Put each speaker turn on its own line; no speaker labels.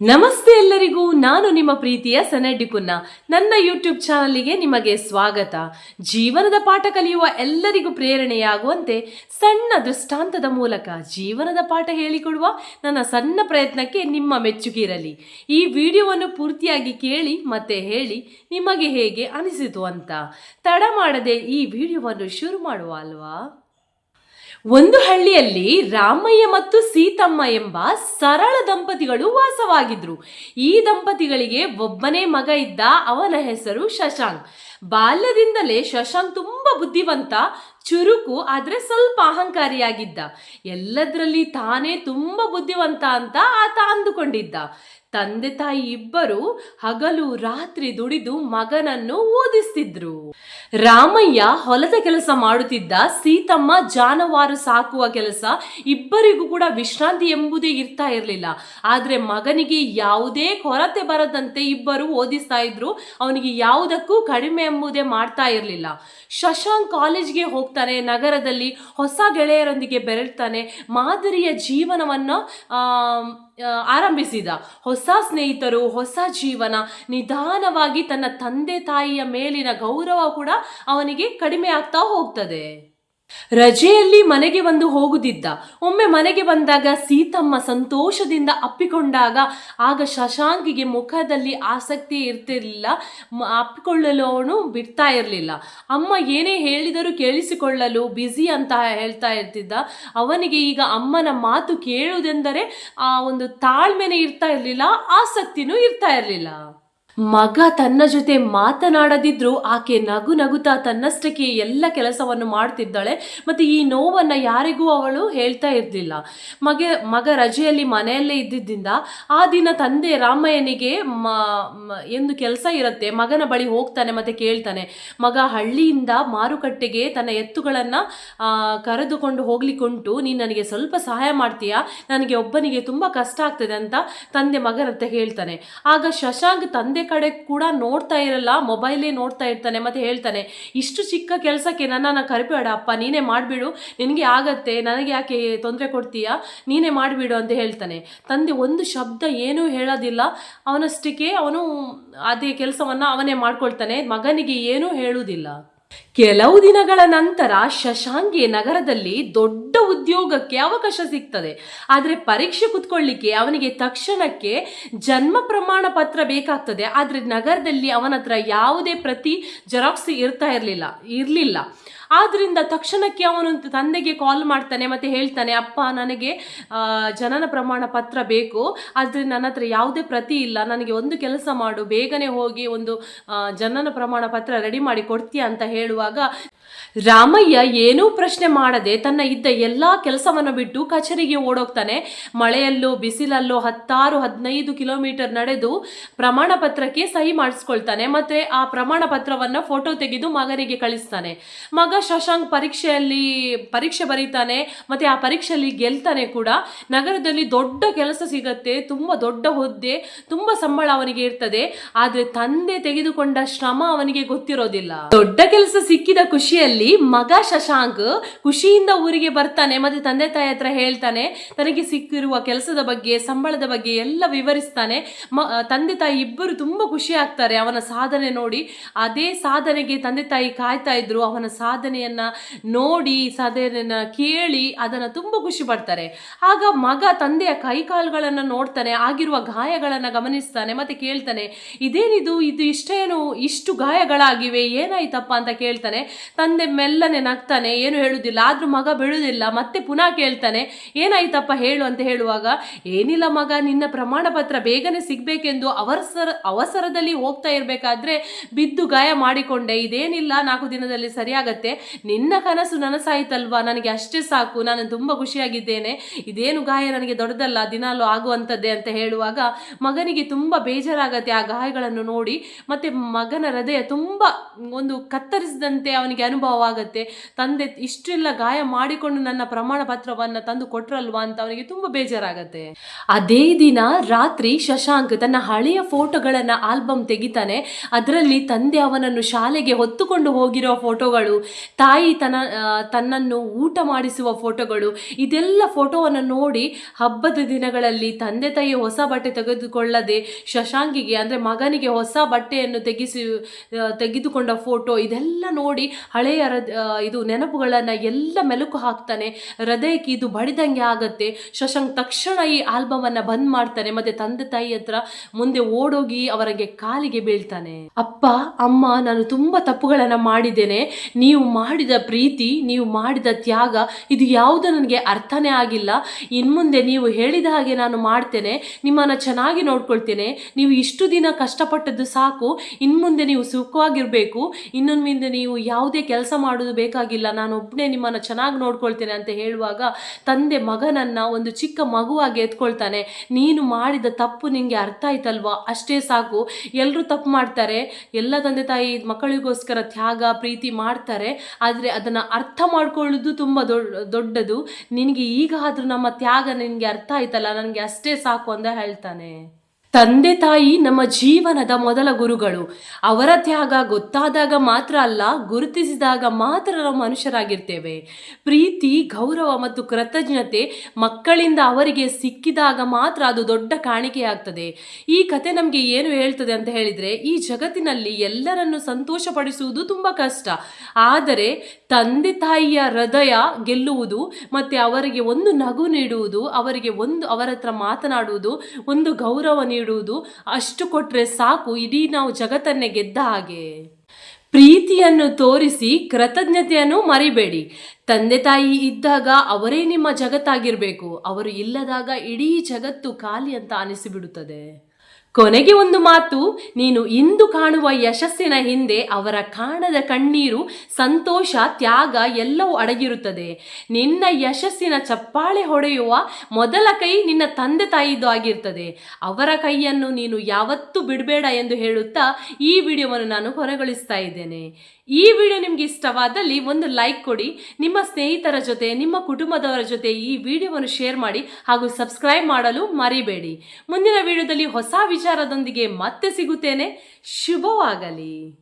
ನಮಸ್ತೆ ಎಲ್ಲರಿಗೂ, ನಾನು ನಿಮ್ಮ ಪ್ರೀತಿಯ ಸನಡ್ಡಿ ನನ್ನ ಯೂಟ್ಯೂಬ್ ಚಾನಲ್ಗೆ ನಿಮಗೆ ಸ್ವಾಗತ. ಜೀವನದ ಪಾಠ ಕಲಿಯುವ ಎಲ್ಲರಿಗೂ ಪ್ರೇರಣೆಯಾಗುವಂತೆ ಸಣ್ಣ ದೃಷ್ಟಾಂತದ ಮೂಲಕ ಜೀವನದ ಪಾಠ ಹೇಳಿಕೊಡುವ ನನ್ನ ಸಣ್ಣ ಪ್ರಯತ್ನಕ್ಕೆ ನಿಮ್ಮ ಮೆಚ್ಚುಗೆ ಇರಲಿ ಈ ವಿಡಿಯೋವನ್ನು ಪೂರ್ತಿಯಾಗಿ ಕೇಳಿ, ಮತ್ತೆ ಹೇಳಿ, ನಿಮಗೆ ಹೇಗೆ ಅನಿಸಿತು ಅಂತ. ತಡ ಮಾಡದೆ ಈ ವಿಡಿಯೋವನ್ನು ಶುರು ಮಾಡುವ ಅಲ್ವಾ? ಒಂದು ಹಳ್ಳಿಯಲ್ಲಿ ರಾಮಯ್ಯ ಮತ್ತು ಸೀತಮ್ಮ ಎಂಬ ಸರಳ ದಂಪತಿಗಳು ವಾಸವಾಗಿದ್ರು. ಈ ದಂಪತಿಗಳಿಗೆ ಒಬ್ಬನೇ ಮಗ ಇದ್ದ ಅವನ ಹೆಸರು ಶಶಾಂಕ್. ಬಾಲ್ಯದಿಂದಲೇ ಶಶಾಂಕ್ ತುಂಬಾ ಬುದ್ಧಿವಂತ, ಚುರುಕು, ಆದ್ರೆ ಸ್ವಲ್ಪ ಅಹಂಕಾರಿಯಾಗಿದ್ದ. ಎಲ್ಲದರಲ್ಲಿ ತಾನೇ ತುಂಬಾ ಬುದ್ಧಿವಂತ ಅಂತ ಆತ ಅಂದುಕೊಂಡಿದ್ದ. ತಂದೆ ತಾಯಿ ಇಬ್ಬರು ಹಗಲು ರಾತ್ರಿ ದುಡಿದು ಮಗನನ್ನು ಓದಿಸ್ತಿದ್ರು. ರಾಮಯ್ಯ ಹೊಲದ ಕೆಲಸ ಮಾಡುತ್ತಿದ್ದ, ಸೀತಮ್ಮ ಜಾನುವಾರು ಸಾಕುವ ಕೆಲಸ ಇಬ್ಬರಿಗೂ ಕೂಡ ವಿಶ್ರಾಂತಿ ಎಂಬುದೇ ಇರ್ತಾ ಇರಲಿಲ್ಲ. ಆದರೆ ಮಗನಿಗೆ ಯಾವುದೇ ಕೊರತೆ ಬರದಂತೆ ಇಬ್ಬರು ಓದಿಸ್ತಾ ಇದ್ರು. ಅವನಿಗೆ ಯಾವುದಕ್ಕೂ ಕಡಿಮೆ ಎಂಬುದೇ ಮಾಡ್ತಾ ಇರಲಿಲ್ಲ. ಶಶಾಂಕ್ ಕಾಲೇಜ್ಗೆ ಹೋಗ್ತಾನೆ, ನಗರದಲ್ಲಿ ಹೊಸ ಗೆಳೆಯರೊಂದಿಗೆ ಬೆರಳ್ತಾನೆ, ಮಾದರಿಯ ಜೀವನವನ್ನು ಆರಂಭಿಸಿದ. ಹೊಸ ಸ್ನೇಹಿತರು, ಹೊಸ ಜೀವನ, ನಿಧಾನವಾಗಿ ತನ್ನ ತಂದೆ ತಾಯಿಯ ಮೇಲಿನ ಗೌರವ ಕೂಡ ಅವನಿಗೆ ಕಡಿಮೆ ಆಗ್ತಾ ಹೋಗ್ತದೆ. ರಜೆಯಲ್ಲಿ ಮನೆಗೆ ಬಂದು ಹೋಗುದಿದ್ದ. ಒಮ್ಮೆ ಮನೆಗೆ ಬಂದಾಗ ಸೀತಮ್ಮ ಸಂತೋಷದಿಂದ ಅಪ್ಪಿಕೊಂಡಾಗ ಆಗ ಶಶಾಂಕಿಗೆ ಮುಖದಲ್ಲಿ ಆಸಕ್ತಿ ಇರ್ತಿರಲಿಲ್ಲ. ಅಪ್ಪಿಕೊಳ್ಳಲು ಅವನು ಬಿಡ್ತಾ ಇರಲಿಲ್ಲ. ಅಮ್ಮ ಏನೇ ಹೇಳಿದರೂ ಕೇಳಿಸಿಕೊಳ್ಳಲು ಬ್ಯುಸಿ ಅಂತ ಹೇಳ್ತಾ ಇರ್ತಿದ್ದ. ಅವನಿಗೆ ಈಗ ಅಮ್ಮನ ಮಾತು ಕೇಳುವುದೆಂದರೆ ಆ ಒಂದು ತಾಳ್ಮೆನೆ ಇರ್ತಾ ಇರಲಿಲ್ಲ, ಆಸಕ್ತಿನೂ ಇರ್ತಾ ಇರಲಿಲ್ಲ. ಮಗ ತನ್ನ ಜೊತೆ ಮಾತನಾಡದಿದ್ರೂ ಆಕೆ ನಗು ನಗುತ್ತಾ ತನ್ನಷ್ಟಕ್ಕೆ ಎಲ್ಲ ಕೆಲಸವನ್ನು ಮಾಡ್ತಿದ್ದಾಳೆ. ಮತ್ತು ಈ ನೋವನ್ನು ಯಾರಿಗೂ ಅವಳು ಹೇಳ್ತಾ ಇರಲಿಲ್ಲ. ಮಗ ಮಗ ರಜೆಯಲ್ಲಿ ಮನೆಯಲ್ಲೇ ಇದ್ದಿದ್ದರಿಂದ ಆ ದಿನ ತಂದೆ ರಾಮಯ್ಯನಿಗೆ ಮ ಎಂದು ಕೆಲಸ ಇರುತ್ತೆ. ಮಗನ ಬಳಿ ಹೋಗ್ತಾನೆ ಮತ್ತು ಕೇಳ್ತಾನೆ. ಮಗ ಹಳ್ಳಿಯಿಂದ ಮಾರುಕಟ್ಟೆಗೆ ತನ್ನ ಎತ್ತುಗಳನ್ನು ಕರೆದುಕೊಂಡು ಹೋಗ್ಲಿಕ್ಕುಂಟು. ನೀನು ನನಗೆ ಸ್ವಲ್ಪ ಸಹಾಯ ಮಾಡ್ತೀಯಾ? ನನಗೆ ಒಬ್ಬನಿಗೆ ತುಂಬ ಕಷ್ಟ ಆಗ್ತದೆ ಅಂತ ತಂದೆ ಮಗನಂತ ಹೇಳ್ತಾನೆ. ಆಗ ಶಶಾಂಕ್ ತಂದೆ ಕಡೆ ಕೂಡ ನೋಡ್ತಾ ಇರಲ್ಲ ಮೊಬೈಲೇ ನೋಡ್ತಾ ಇರ್ತಾನೆ ಮತ್ತೆ ಹೇಳ್ತಾನೆ, ಇಷ್ಟು ಚಿಕ್ಕ ಕೆಲಸಕ್ಕೆ ನನ್ನನ್ನು ಕರಿಬೇಡ ಅಪ್ಪ, ನೀನೇ ಮಾಡಿಬಿಡು, ನಿನಗೆ ಆಗತ್ತೆ, ನನಗೆ ಯಾಕೆ ತೊಂದರೆ ಕೊಡ್ತೀಯಾ, ನೀನೇ ಮಾಡಿಬಿಡು ಅಂತ ಹೇಳ್ತಾನೆ. ತಂದೆ ಒಂದು ಶಬ್ದ ಏನೂ ಹೇಳೋದಿಲ್ಲ. ಅವನಷ್ಟಕ್ಕೆ ಅವನು ಅದೇ ಕೆಲಸವನ್ನು ಅವನೇ ಮಾಡ್ಕೊಳ್ತಾನೆ, ಮಗನಿಗೆ ಏನೂ ಹೇಳುವುದಿಲ್ಲ. ಕೆಲವು ದಿನಗಳ ನಂತರ ಶಶಾಂಕ್ಗೆ ನಗರದಲ್ಲಿ ದೊಡ್ಡ ಉದ್ಯೋಗಕ್ಕೆ ಅವಕಾಶ ಸಿಗ್ತದೆ. ಆದರೆ ಪರೀಕ್ಷೆ ಕುತ್ಕೊಳ್ಳಿಕ್ಕೆ ಅವನಿಗೆ ತಕ್ಷಣಕ್ಕೆ ಜನ್ಮ ಪ್ರಮಾಣ ಪತ್ರ ಬೇಕಾಗ್ತದೆ. ಆದರೆ ನಗರದಲ್ಲಿ ಅವನ ಹತ್ರ ಯಾವುದೇ ಪ್ರತಿ ಜೆರಾಕ್ಸ್ ಇರ್ತಾ ಇರಲಿಲ್ಲ ಇರಲಿಲ್ಲ. ಆದ್ರಿಂದ ತಕ್ಷಣಕ್ಕೆ ಅವನು ತಂದೆಗೆ ಕಾಲ್ ಮಾಡ್ತಾನೆ, ಮತ್ತೆ ಹೇಳ್ತಾನೆ, ಅಪ್ಪ, ನನಗೆ ಜನನ ಪ್ರಮಾಣ ಪತ್ರ ಬೇಕು. ಆದರೆ ನನ್ನ ಹತ್ರ ಯಾವುದೇ ಪ್ರತಿ ಇಲ್ಲ. ನನಗೆ ಒಂದು ಕೆಲಸ ಮಾಡು. ಬೇಗನೆ ಹೋಗಿ ಒಂದು ಜನನ ಪ್ರಮಾಣ ಪತ್ರ ರೆಡಿ ಮಾಡಿ ಕೊಡ್ತೀಯ ಅಂತ ಹೇಳುವಾಗ ರಾಮಯ್ಯ ಏನೂ ಪ್ರಶ್ನೆ ಮಾಡದೆ ತನ್ನ ಇದ್ದ ಎಲ್ಲ ಕೆಲಸವನ್ನು ಬಿಟ್ಟು ಕಚೇರಿಗೆ ಓಡೋಗ್ತಾನೆ. ಮಳೆಯಲ್ಲೋ ಬಿಸಿಲಲ್ಲೋ ಹತ್ತಾರು, ಹದಿನೈದು ಕಿಲೋಮೀಟರ್ ನಡೆದು ಪ್ರಮಾಣ ಪತ್ರಕ್ಕೆ ಸಹಿ ಮಾಡಿಸ್ಕೊಳ್ತಾನೆ. ಮತ್ತೆ ಆ ಪ್ರಮಾಣ ಪತ್ರವನ್ನು ಫೋಟೋ ತೆಗೆದು ಮಗನಿಗೆ ಕಳಿಸ್ತಾನೆ. ಮಗ ಶಶಾಂಕ್ ಪರೀಕ್ಷೆಯಲ್ಲಿ ಪರೀಕ್ಷೆ ಬರೀತಾನೆ, ಮತ್ತೆ ಆ ಪರೀಕ್ಷೆಯಲ್ಲಿ ಗೆಲ್ತಾನೆ ಕೂಡ. ನಗರದಲ್ಲಿ ದೊಡ್ಡ ಕೆಲಸ ಸಿಗತ್ತೆ, ತುಂಬಾ ದೊಡ್ಡ ಹುದ್ದೆ, ತುಂಬಾ ಸಂಬಳ ಅವನಿಗೆ ಇರ್ತದೆ. ಆದ್ರೆ ತಂದೆ ತೆಗೆದುಕೊಂಡ ಶ್ರಮ ಅವನಿಗೆ ಗೊತ್ತಿರೋದಿಲ್ಲ. ದೊಡ್ಡ ಕೆಲಸ ಸಿಕ್ಕಿದ ಖುಷಿಯಲ್ಲಿ ಮಗ ಶಶಾಂಕ್ ಖುಷಿಯಿಂದ ಊರಿಗೆ ಬರ್ತಾನೆ, ಮತ್ತೆ ತಂದೆ ತಾಯಿ ಹತ್ರ ಹೇಳ್ತಾನೆ, ತನಗೆ ಸಿಕ್ಕಿರುವ ಕೆಲಸದ ಬಗ್ಗೆ, ಸಂಬಳದ ಬಗ್ಗೆ ಎಲ್ಲ ವಿವರಿಸ್ತಾನೆ. ಮ ತಂದೆ ತಾಯಿ ಇಬ್ಬರು ತುಂಬಾ ಖುಷಿ ಆಗ್ತಾರೆ, ಅವನ ಸಾಧನೆ ನೋಡಿ. ಅದೇ ಸಾಧನೆಗೆ ತಂದೆ ತಾಯಿ ಕಾಯ್ತಾ ಇದ್ರು, ಅವನ ಸಾಧನೆಯನ್ನ ನೋಡಿ, ಸಾಧನೆಯನ್ನ ಕೇಳಿ ಅದನ್ನ ತುಂಬಾ ಖುಷಿ ಪಡ್ತಾರೆ. ಆಗ ಮಗ ತಂದೆಯ ಕೈಕಾಲುಗಳನ್ನು ನೋಡ್ತಾನೆ, ಆಗಿರುವ ಗಾಯಗಳನ್ನು ಗಮನಿಸ್ತಾನೆ, ಮತ್ತೆ ಕೇಳ್ತಾನೆ, ಇದೇನಿದು? ಇದು ಇಷ್ಟೇನು? ಇಷ್ಟು ಗಾಯಗಳಾಗಿವೆ, ಏನಾಯ್ತಪ್ಪ? ಅಂತ ಕೇಳ್ತಾನೆ. ತಂದೆ ಮೆಲ್ಲನೆ ನಗ್ತಾನೆ, ಏನು ಹೇಳುದಿಲ್ಲ, ಆದರೂ ಮಗ ಬಿಡುವುದಿಲ್ಲ ಮತ್ತೆ ಪುನಃ ಕೇಳ್ತಾನೆ, ಏನಾಯ್ತಪ್ಪ ಹೇಳು? ಅಂತ ಹೇಳುವಾಗ, ಏನಿಲ್ಲ ಮಗ, ನಿನ್ನ ಪ್ರಮಾಣ ಪತ್ರ ಬೇಗನೆ ಸಿಗ್ಬೇಕೆಂದು ಅವಸರ, ಅವಸರದಲ್ಲಿ ಹೋಗ್ತಾ ಇರಬೇಕಾದ್ರೆ ಬಿದ್ದು ಗಾಯ ಮಾಡಿಕೊಂಡೆ. ಇದೇನಿಲ್ಲ, ನಾಲ್ಕು ದಿನದಲ್ಲಿ ಸರಿಯಾಗತ್ತೆ. ನಿನ್ನ ಕನಸು ನನಸಾಯಿತಲ್ವಾ? ನನಗೆ ಅಷ್ಟೇ ಸಾಕು. ನಾನು ತುಂಬ ಖುಷಿಯಾಗಿದ್ದೇನೆ. ಇದೇನು ಗಾಯ ನನಗೆ ದೊಡ್ಡದಲ್ಲ, ದಿನಾಲು ಆಗುವಂಥದ್ದೇ? ಅಂತ ಹೇಳುವಾಗ, ಮಗನಿಗೆ ತುಂಬ ಬೇಜಾರಾಗತ್ತೆ ಆ ಗಾಯಗಳನ್ನು ನೋಡಿ. ಮತ್ತೆ ಮಗನ ಹೃದಯ ತುಂಬ ಒಂದು ಕತ್ತರಿಸಿದಂತೆ ಅವನಿಗೆ ಅನುಭವ ಆಗುತ್ತೆ ತಂದೆ ಇಷ್ಟೆಲ್ಲ ಗಾಯ ಮಾಡಿಕೊಂಡು ನನ್ನ ಪ್ರಮಾಣ ಪತ್ರವನ್ನು ತಂದು ಕೊಟ್ರಲ್ವಾ ಅಂತ ಅವನಿಗೆ ತುಂಬಾ ಬೇಜಾರಾಗತ್ತೆ. ಅದೇ ದಿನ ರಾತ್ರಿ ಶಶಾಂಕ್ ತನ್ನ ಹಳೆಯ ಫೋಟೋಗಳನ್ನ ಆಲ್ಬಮ್ ತೆಗಿತಾನೆ. ಅದರಲ್ಲಿ ತಂದೆ ಅವನನ್ನು ಶಾಲೆಗೆ ಹೊತ್ತುಕೊಂಡು ಹೋಗಿರೋ ಫೋಟೋಗಳು, ತಾಯಿ ತನ್ನ ತನ್ನನ್ನು ಊಟ ಮಾಡಿಸುವ ಫೋಟೋಗಳು, ಇದೆಲ್ಲ ಫೋಟೋವನ್ನು ನೋಡಿ ಹಬ್ಬದ ದಿನಗಳಲ್ಲಿ ತಂದೆ ತಾಯಿ ಹೊಸ ಬಟ್ಟೆ ತೆಗೆದುಕೊಳ್ಳದೆ ಶಶಾಂಕಿಗೆ, ಅಂದರೆ ಮಗನಿಗೆ ಹೊಸ ಬಟ್ಟೆಯನ್ನು ತೆಗೆಸಿ ತೆಗೆದುಕೊಂಡ ಫೋಟೋ ಇದೆಲ್ಲ ನೋಡಿ ಹಳೆಯ ಇದು ನೆನಪುಗಳನ್ನು ಎಲ್ಲ ಮೆಲುಕು ಹಾಕ್ತಾನೆ. ಹೃದಯಕ್ಕೆ ಇದು ಬಡಿದಂಗೆ ಆಗತ್ತೆ. ಶಶಾಂಕ್ ತಕ್ಷಣ ಈ ಆಲ್ಬಮನ್ನು ಬಂದ್ ಮಾಡ್ತಾನೆ. ಮತ್ತೆ ತಂದೆ ತಾಯಿ ಹತ್ರ ಮುಂದೆ ಓಡೋಗಿ ಅವರಿಗೆ ಕಾಲಿಗೆ ಬೀಳ್ತಾನೆ. ಅಪ್ಪ, ಅಮ್ಮ, ನಾನು ತುಂಬ ತಪ್ಪುಗಳನ್ನು ಮಾಡಿದ್ದೇನೆ. ನೀವು ಮಾಡಿದ ಪ್ರೀತಿ, ನೀವು ಮಾಡಿದ ತ್ಯಾಗ, ಇದು ಯಾವುದು ನನಗೆ ಅರ್ಥನೇ ಆಗಿಲ್ಲ. ಇನ್ಮುಂದೆ ನೀವು ಹೇಳಿದ ಹಾಗೆ ನಾನು ಮಾಡ್ತೇನೆ. ನಿಮ್ಮನ್ನು ಚೆನ್ನಾಗಿ ನೋಡ್ಕೊಳ್ತೇನೆ. ನೀವು ಇಷ್ಟು ದಿನ ಕಷ್ಟಪಟ್ಟದ್ದು ಸಾಕು. ಇನ್ಮುಂದೆ ನೀವು ಸುಖವಾಗಿರಬೇಕು. ಇನ್ನೊಂದು ನೀವು ಯಾವುದೇ ಕೆಲಸ ಮಾಡೋದು ಬೇಕಾಗಿಲ್ಲ, ನಾನು ಒಬ್ಬನೇ ನಿಮ್ಮನ್ನು ಚೆನ್ನಾಗಿ ನೋಡ್ಕೊಳ್ತೇನೆ ಅಂತ ಹೇಳುವಾಗ ತಂದೆ ಮಗನನ್ನು ಒಂದು ಚಿಕ್ಕ ಮಗುವಾಗಿ ಎತ್ಕೊಳ್ತಾನೆ. ನೀನು ಮಾಡಿದ ತಪ್ಪು ನಿಮಗೆ ಅರ್ಥ ಆಯ್ತಲ್ವಾ? ಅಷ್ಟೇ ಸಾಕು. ಎಲ್ಲರೂ ತಪ್ಪು ಮಾಡ್ತಾರೆ. ಎಲ್ಲ ತಂದೆ ತಾಯಿ ಮಕ್ಕಳಿಗೋಸ್ಕರ ತ್ಯಾಗ, ಪ್ರೀತಿ ಮಾಡ್ತಾರೆ. ಆದರೆ ಅದನ್ನು ಅರ್ಥ ಮಾಡ್ಕೊಳ್ಳೋದು ತುಂಬ ದೊಡ್ಡ ದೊಡ್ಡದು. ನಿನಗೆ ಈಗ ಆದರೂ ನಮ್ಮ ತ್ಯಾಗ ನಿನಗೆ ಅರ್ಥ ಆಯ್ತಲ್ಲ? ನನಗೆ ಅಷ್ಟೇ ಸಾಕು ಅಂತ ಹೇಳ್ತಾನೆ. ತಂದೆ ತಾಯಿ ನಮ್ಮ ಜೀವನದ ಮೊದಲ ಗುರುಗಳು. ಅವರ ತ್ಯಾಗ ಗೊತ್ತಾದಾಗ ಮಾತ್ರ ಅಲ್ಲ, ಗುರುತಿಸಿದಾಗ ಮಾತ್ರ ನಾವು ಮನುಷ್ಯರಾಗಿರ್ತೇವೆ. ಪ್ರೀತಿ, ಗೌರವ ಮತ್ತು ಕೃತಜ್ಞತೆ ಮಕ್ಕಳಿಂದ ಅವರಿಗೆ ಸಿಕ್ಕಿದಾಗ ಮಾತ್ರ ಅದು ದೊಡ್ಡ ಕಾಣಿಕೆಯಾಗ್ತದೆ. ಈ ಕತೆ ನಮಗೆ ಏನು ಹೇಳ್ತದೆ ಅಂತ ಹೇಳಿದರೆ, ಈ ಜಗತ್ತಿನಲ್ಲಿ ಎಲ್ಲರನ್ನು ಸಂತೋಷಪಡಿಸುವುದು ತುಂಬ ಕಷ್ಟ. ಆದರೆ ತಂದೆ ತಾಯಿಯ ಹೃದಯ ಗೆಲ್ಲುವುದು ಮತ್ತು ಅವರಿಗೆ ಒಂದು ನಗು ನೀಡುವುದು, ಅವರಿಗೆ ಒಂದು, ಅವರ ಹತ್ರ ಮಾತನಾಡುವುದು, ಒಂದು ಗೌರವ ನೀಡುವುದು ಅಷ್ಟು ಕೊಟ್ಟರೆ ಸಾಕು, ಇಡೀ ನಾವು ಜಗತ್ತನ್ನೇ ಗೆದ್ದ ಹಾಗೆ. ಪ್ರೀತಿಯನ್ನು ತೋರಿಸಿ ಕೃತಜ್ಞತೆಯನ್ನು ಮರಿಬೇಡಿ. ತಂದೆ ತಾಯಿ ಇದ್ದಾಗ ಅವರೇ ನಿಮ್ಮ ಜಗತ್ತಾಗಿರಬೇಕು. ಅವರು ಇಲ್ಲದಾಗ ಇಡೀ ಜಗತ್ತು ಖಾಲಿ ಅಂತ ಅನಿಸಿಬಿಡುತ್ತದೆ. ಕೊನೆಗೆ ಒಂದು ಮಾತು, ನೀನು ಇಂದು ಕಾಣುವ ಯಶಸ್ಸಿನ ಹಿಂದೆ ಅವರ ಕಾಣದ ಕಣ್ಣೀರು, ಸಂತೋಷ, ತ್ಯಾಗ ಎಲ್ಲವೂ ಅಡಗಿರುತ್ತದೆ. ನಿನ್ನ ಯಶಸ್ಸಿನ ಚಪ್ಪಾಳೆ ಹೊಡೆಯುವ ಮೊದಲ ಕೈ ನಿನ್ನ ತಂದೆ ತಾಯಿದು ಆಗಿರ್ತದೆ. ಅವರ ಕೈಯನ್ನು ನೀನು ಯಾವತ್ತೂ ಬಿಡಬೇಡ ಎಂದು ಹೇಳುತ್ತಾ ಈ ವಿಡಿಯೋವನ್ನು ನಾನು ಹೊರಗೊಳಿಸ್ತಾ ಇದ್ದೇನೆ. ಈ ವಿಡಿಯೋ ನಿಮ್ಗೆ ಇಷ್ಟವಾದಲ್ಲಿ ಒಂದು ಲೈಕ್ ಕೊಡಿ, ನಿಮ್ಮ ಸ್ನೇಹಿತರ ಜೊತೆ, ನಿಮ್ಮ ಕುಟುಂಬದವರ ಜೊತೆ ಈ ವಿಡಿಯೋವನ್ನು ಶೇರ್ ಮಾಡಿ ಹಾಗೂ ಸಬ್ಸ್ಕ್ರೈಬ್ ಮಾಡಲು ಮರಿಬೇಡಿ. ಮುಂದಿನ ವಿಡಿಯೋದಲ್ಲಿ ಹೊಸ ವಿಚಾರದೊಂದಿಗೆ ಮತ್ತೆ ಸಿಗುತ್ತೇನೆ. ಶುಭವಾಗಲಿ.